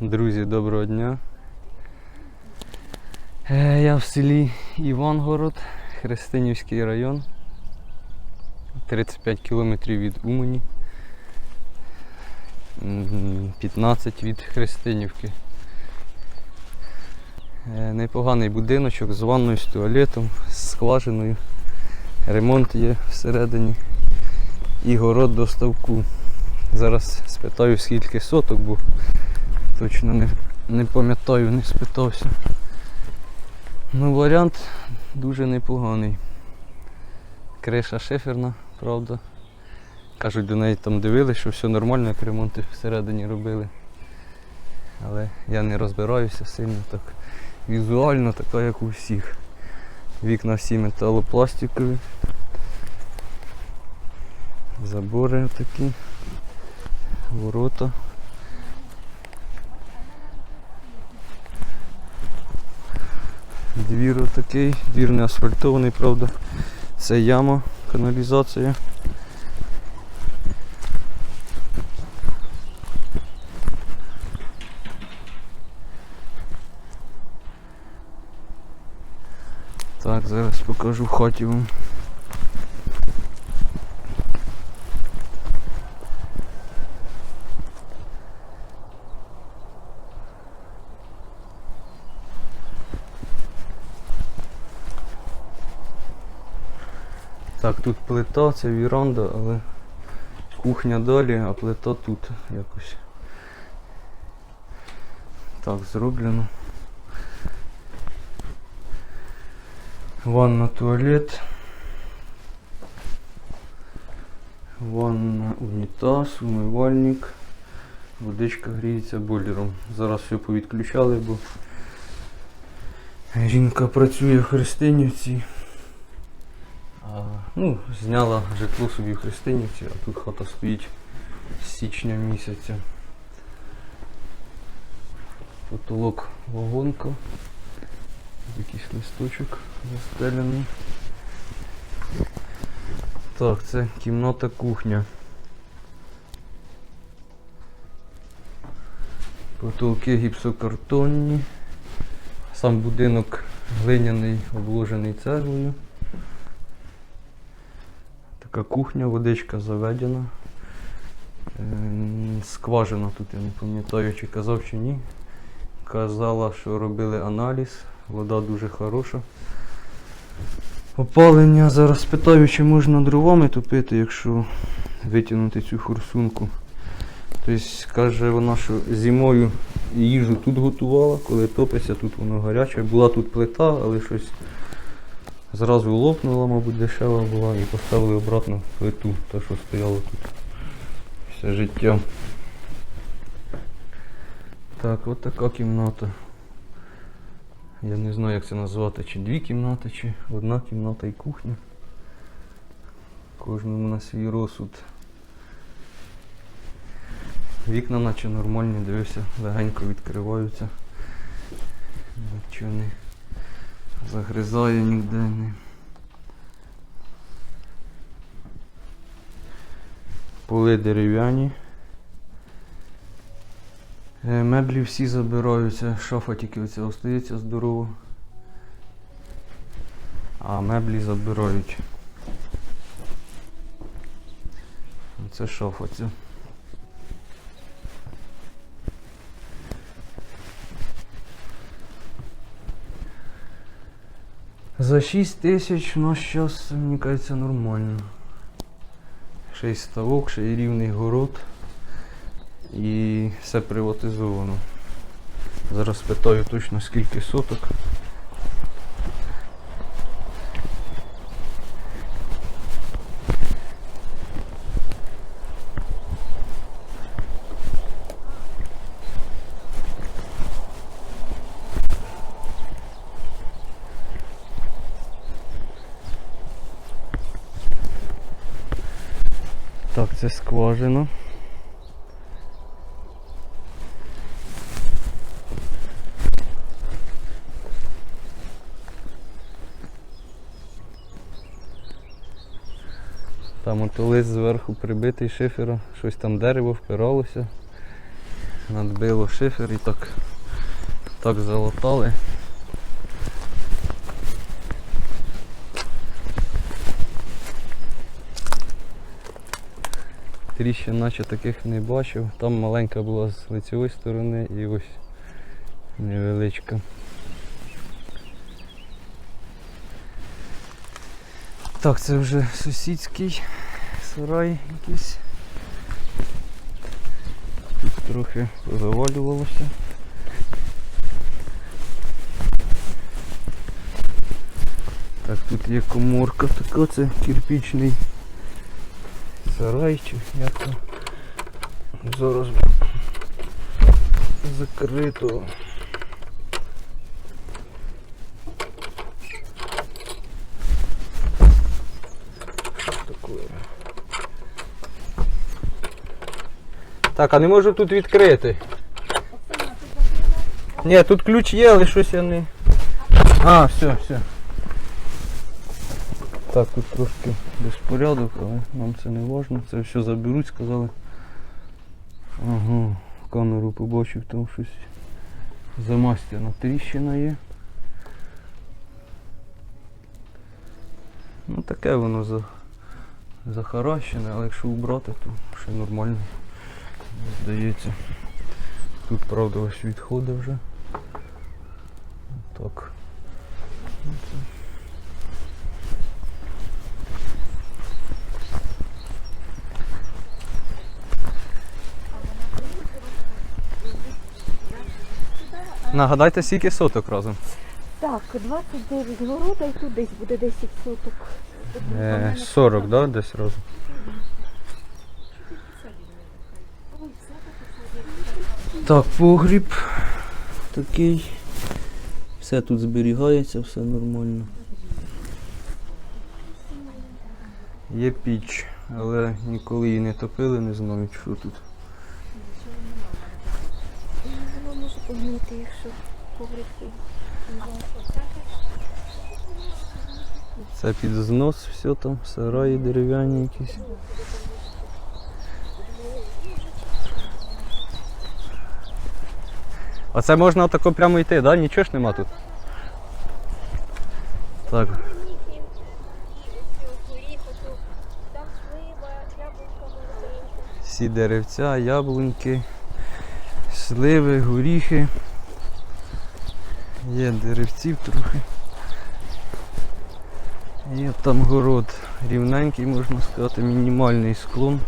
Друзі, доброго дня. Е, Я в селі Івангород, Христинівський район. 35 кілометрів від Умані. 15 від Христинівки. Е, Непоганий будиночок з ванною, з туалетом, з скважиною. Ремонт є всередині. І город до ставку. Зараз спитаю скільки соток, бо точно не, не пам'ятаю, не спитався. Ну, варіант дуже непоганий. Криша шиферна, правда. Кажуть, до неї там дивилися, що все нормально, як ремонти всередині робили. Але я не розбираюся сильно так. Візуально така, як у всіх. Вікна всі металопластикові. Забори такі. Ворота. Двір отакий, двір не асфальтований, правда. Це яма, каналізація. Так, зараз покажу хаті вам. Так, тут плита, це віранда, але кухня далі, а плита тут якось. Так, зроблено. Ванна, туалет. Ванна, унітаз, умивальник. Водичка гріється бойлером. Зараз все повідключали, бо жінка працює в Христинівці. Ну, зняла житло собі в Христинівці, а тут хата стоїть з січня місяця. Потолок вагонка. Якийсь листочок застелений. Так, це кімната кухня. Потолки гіпсокартонні. Сам будинок глиняний, обложений цеглою. Така кухня, водичка заведена. Ем, Скважина тут, я не пам'ятаю, чи казав, чи ні. Казала, що робили аналіз, вода дуже хороша. Опалення зараз питаю, чи можна дровами топити, якщо витягнути цю форсунку. Тобто каже вона, що зимою їжу тут готувала, коли топиться, тут воно гаряче. Була тут плита, але щось зразу лопнула, мабуть, дешева була і поставили обратно плиту, та що стояло тут все життя. Так, от така кімната. Я не знаю, як це назвати, чи дві кімнати, чи одна кімната і кухня. Кожному на свій розсуд. Вікна наче нормальні, дивився, легенько відкриваються. Нічого не загризає ніде не. Поли дерев'яні. Е, Меблі всі забираються, шафа тільки оця остається здорова. А меблі забирають. Це шафа ця. За 6 тисяч ну зараз, мені кажеться, нормально. Ще ставок, ще й рівний город. І все приватизовано. Зараз питаю точно скільки соток. Так, це скважина. Там от лист зверху прибитий шифера, щось там дерево впиралося. надбило шифер і так, так залатали. Тріщин наче таких не бачив. Там маленька була з лицевої сторони і ось невеличка. Так, це вже сусідський сарай якийсь. Тут трохи завалювалося. Так, тут є коморка така, це кирпічний сарайчик, як то зараз закрито. Такое. Так, а не можу тут відкрити. Ні, тут ключ є, але щось я не. А, все, все. Так, тут трошки безпорядок, але нам це не важно. Це все заберуть, сказали. Ага, камеру побачив, там щось замастяна тріщина є. Ну таке воно за, захаращене, але якщо убрати, то ще нормально. Здається. Тут правда ось відходи вже. Так. Ну, це Нагадайте, скільки соток разом? Так, 29 города і тут десь буде 10 соток. Е, 40, да, десь разом. Так, погріб такий. Все тут зберігається, все нормально. Є піч, але ніколи її не топили, не знаю, що тут. Погнити, якщо погрібки. Це під знос, все там, сараї дерев'яні якісь. А це можна отако прямо йти, да? Нічого ж нема тут. Так. Всі деревця, яблуньки, сливи, горіхи. Є деревців трохи. Є там город рівненький, можна сказати, мінімальний склон.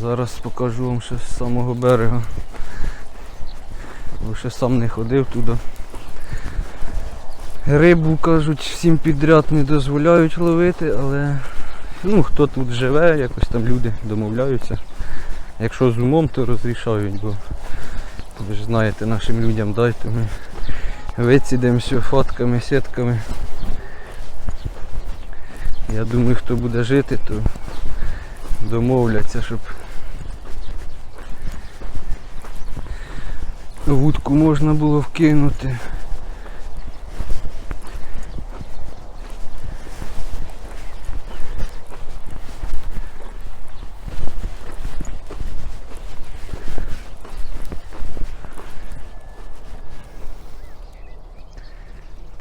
Зараз покажу вам ще з самого берега. Бо ще сам не ходив туди. Рибу кажуть всім підряд не дозволяють ловити, але ну, хто тут живе, якось там люди домовляються. Якщо з умом, то розрішають, бо ви ж знаєте, нашим людям дай, то ми вицідемося фотками, сітками. Я думаю, хто буде жити, то домовляться, щоб вудку можна було вкинути.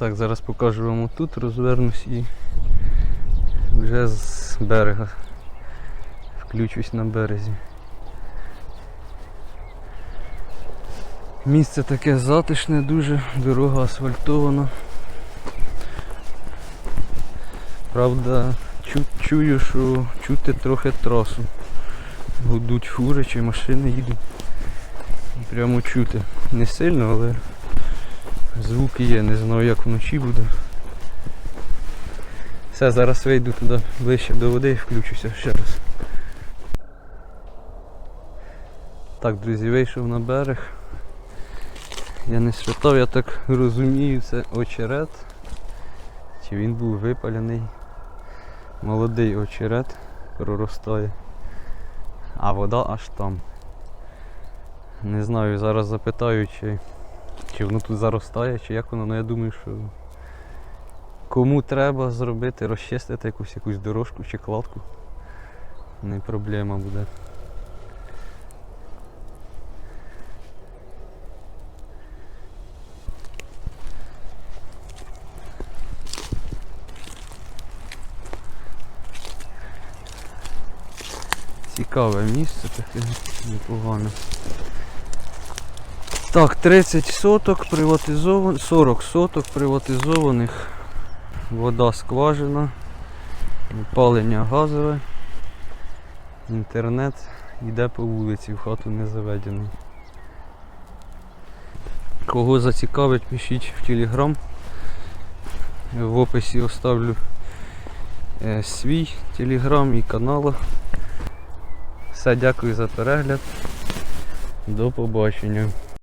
Так, зараз покажу вам отут, розвернусь і вже з берега включусь на березі. Місце таке затишне, дуже, дорога асфальтована. Правда, чу, чую, що чути трохи трасу. Гудуть фури чи машини їдуть. Прямо чути. Не сильно, але звук є, не знаю як вночі буде. Все, зараз вийду туди ближче до води і включуся ще раз. Так, друзі, вийшов на берег. Я не святав, я так розумію, це очерет. Чи він був випалений. Молодий очерет проростає. А вода аж там. Не знаю, зараз запитаю, чи, чи воно тут заростає, чи як воно, ну я думаю, що кому треба зробити, розчистити якусь якусь дорожку чи кладку. Не проблема буде. Цікаве місце таке непогане. Так, 30 соток приватизованих, 40 соток приватизованих. Вода скважина, опалення газове, інтернет йде по вулиці, в хату не заведений. Кого зацікавить, пишіть в телеграм. В описі оставлю е, свій телеграм і канал. Все, дякую за перегляд. До побачення.